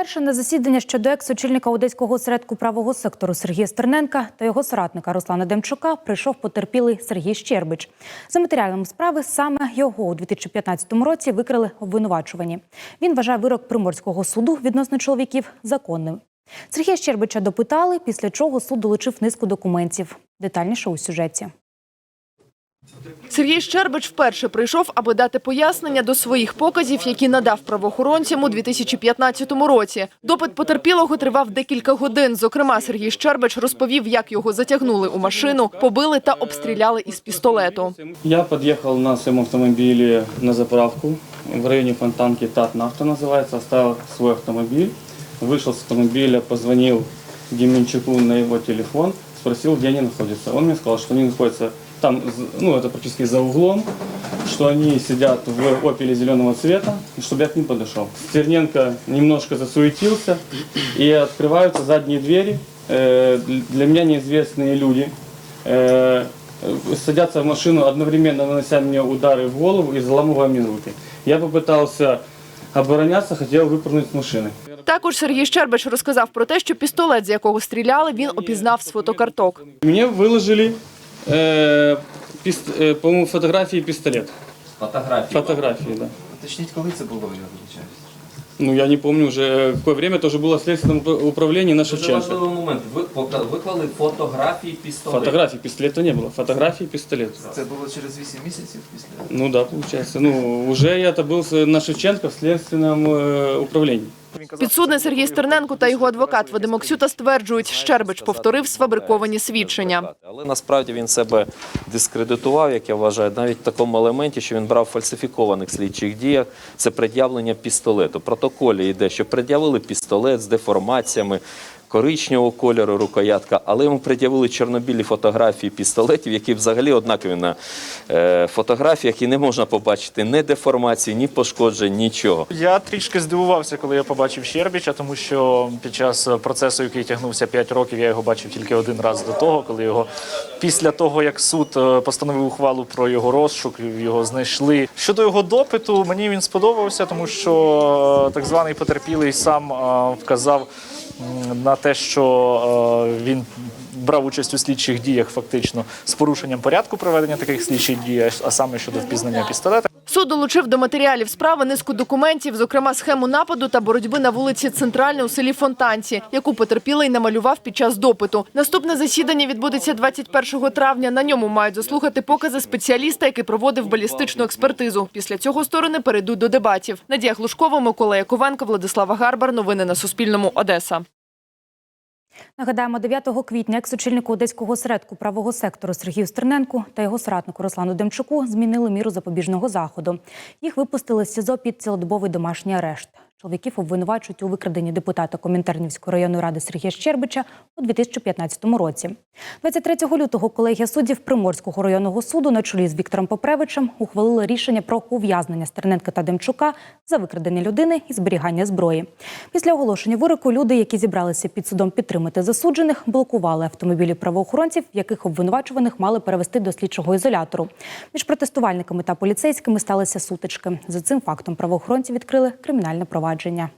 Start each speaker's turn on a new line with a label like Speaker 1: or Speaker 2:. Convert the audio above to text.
Speaker 1: Перше на засідання щодо екс-очільника одеського осередку правого сектору Сергія Стерненка та його соратника Руслана Демчука прийшов потерпілий Сергій Щербич. За матеріалами справи саме його у 2015 році викрили обвинувачувані. Він вважає вирок приморського суду відносно чоловіків законним. Сергія Щербича допитали, після чого суд долучив низку документів. Детальніше у сюжеті.
Speaker 2: Сергій Щербич вперше прийшов, аби дати пояснення до своїх показів, які надав правоохоронцям у 2015 році. Допит потерпілого тривав декілька годин. Зокрема, Сергій Щербич розповів, як його затягнули у машину, побили та обстріляли із пістолету.
Speaker 3: Я подъехал на своем автомобиле на заправку в районе Фонтанки Татнавто называется, оставил свой автомобиль, вышел с автомобиля, позвонил Деменчуку на его телефон, спросил, где они находятся. Он мне сказал, что они находятся там, ну это практически за углом, что они сидят в опеле зеленого цвета, и чтобы я к ним подошел. Стерненко немножко засуетился, и открываются задние двери. Э, Для меня неизвестные люди э, садятся в машину, одновременно нанося мне удары в голову и заламывая мне руки. Я попытался обороняться, хотел выпрыгнуть с машины.
Speaker 2: Також Сергій Щербич розказав про те, що пістолет, з якого стріляли, він опізнав з фотокарток.
Speaker 3: Мне выложили, э, пист- э, по-моему, фотографии и пистолет.
Speaker 4: Фотографії.
Speaker 3: Фотографии, да.
Speaker 4: Уточніть, коли це було, я вибачаюсь.
Speaker 3: Ну, я не помню уже, э, какое время, тоже было в следственном упра- управлении на
Speaker 4: Дуже
Speaker 3: Шевченко.
Speaker 4: важливий момент. Ви пока- виклали фотографії пістолету.
Speaker 3: Фотографий, пистолета не было. Фотографии, пистолет.
Speaker 5: Це було через 8 місяців після.
Speaker 3: Ну да, получается. Ну, уже я это был с- на Шевченко в следственном э, управлении.
Speaker 2: Підсудний Сергій Стерненко та його адвокат Вадим Оксюта стверджують, Щербич повторив сфабриковані свідчення.
Speaker 6: Але насправді він себе дискредитував, як я вважаю, навіть в такому елементі, що він брав фальсифікованих слідчих діях. Це пред'явлення пістолету. В протоколі йде, що пред'явили пістолет з деформаціями. Коричневого кольору рукоятка, але йому пред'явили чорнобілі фотографії пістолетів, які взагалі однакові на е, фотографіях, і не можна побачити ні деформації, ні пошкоджень, нічого.
Speaker 7: Я трішки здивувався, коли я побачив Щербіча, тому що під час процесу, який тягнувся 5 років, я його бачив тільки один раз до того, коли його після того, як суд е, постановив ухвалу про його розшук, його знайшли. Щодо його допиту, мені він сподобався, тому що е, так званий потерпілий сам е, вказав на те, що е, він брав участь у слідчих діях фактично з порушенням порядку проведення таких слідчих дій, а саме щодо впізнання пістолета.
Speaker 2: Суд долучив до матеріалів справи низку документів, зокрема схему нападу та боротьби на вулиці Центральна у селі Фонтанці, яку потерпілий намалював під час допиту. Наступне засідання відбудеться 21 травня. На ньому мають заслухати покази спеціаліста, який проводив балістичну експертизу. Після цього сторони перейдуть до дебатів. Надія Глушкова, Микола Яковенко, Владислава Гарбар. Новини на Суспільному. Одеса.
Speaker 1: Нагадаємо, 9 квітня екс-очільнику одеського осередку правого сектору Сергію Стерненку та його соратнику Руслану Демчуку змінили міру запобіжного заходу. Їх випустили з СІЗО під цілодобовий домашній арешт. Чоловіків обвинувачують у викраденні депутата Комінтернівської районної ради Сергія Щербича у 2015 році. 23 лютого колегія суддів Приморського районного суду на чолі з Віктором Попревичем ухвалила рішення про ув'язнення Стерненка та Демчука за викрадення людини і зберігання зброї. Після оголошення вироку люди, які зібралися під судом підтримати засуджених, блокували автомобілі правоохоронців, яких обвинувачуваних мали перевести до слідчого ізолятору. Між протестувальниками та поліцейськими сталися сутички. За цим фактом правоохоронці відкрили кримінальне провадження.